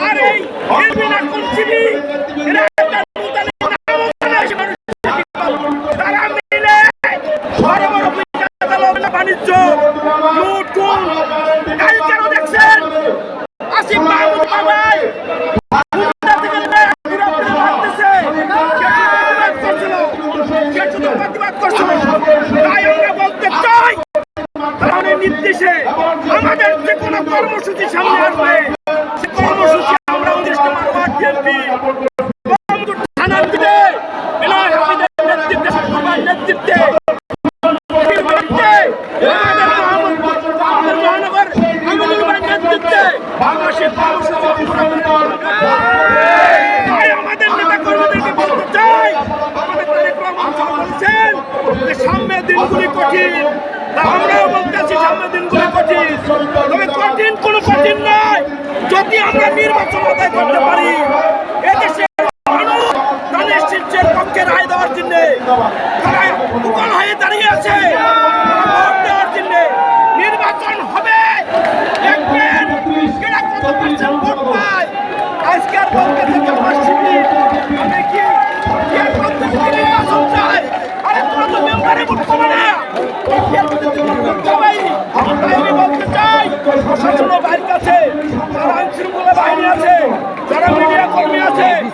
আর এই কর্মসূচি সামনে আসবে সে কর্মসূচি আমরা উনিশ নম্বর ওয়ার্ড বিএনপি। থানার দিকে বিনয় হাফিজের নেতৃত্বে সবার নেতৃত্বে আমাদের নেতা কর্মীদেরকে বলতে চাই, আমাদের তারেক রহমান বলছেন যে সামনের দিনগুলি কঠিন। আমরাও বলতেছি সামনের দিনগুলি কঠিন কোনো কঠিন নয় যদি আমরা নির্বাচন পারি। এদেশে মানুষ তাদের শীর্ষের পক্ষে রায় দেওয়ার জন্য তারা উপাল হয়ে দাঁড়িয়ে আছে। হবে। দেখবেন কেরা কত পার্সেন্ট ভোট পায়। আমি কি চাই? আরে প্রশাসনের বাইর কাছে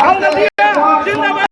அவங்க